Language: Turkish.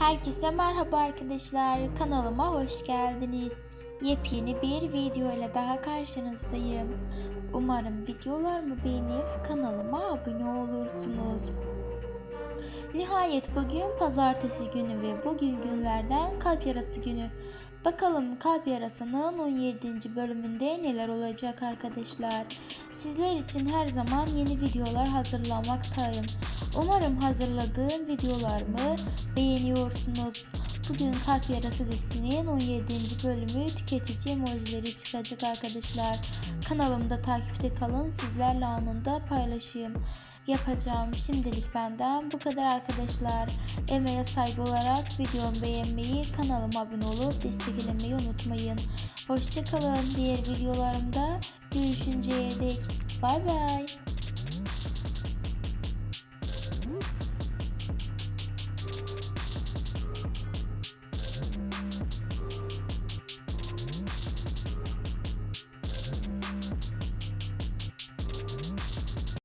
Herkese merhaba arkadaşlar. Kanalıma hoş geldiniz. Yepyeni bir video ile daha karşınızdayım. Umarım videolarımı beğenip kanalıma abone olursunuz. Nihayet bugün pazartesi günü ve bugün günlerden kalp yarası günü. Bakalım kalp yarasının 17. bölümünde neler olacak arkadaşlar. Sizler için her zaman yeni videolar hazırlamaktayım. Umarım hazırladığım videolarımı beğeniyorsunuz. Bugün Kalp Yarası dizisinin 17. bölümü tüketici emojileri çıkacak arkadaşlar. Kanalımda takipte kalın sizlerle anında paylaşayım. Yapacağım şimdilik benden bu kadar arkadaşlar. Emeğe saygı olarak videomu beğenmeyi, kanalıma abone olup desteklemeyi unutmayın. Hoşçakalın. Diğer videolarımda görüşünceye dek. Bay bay.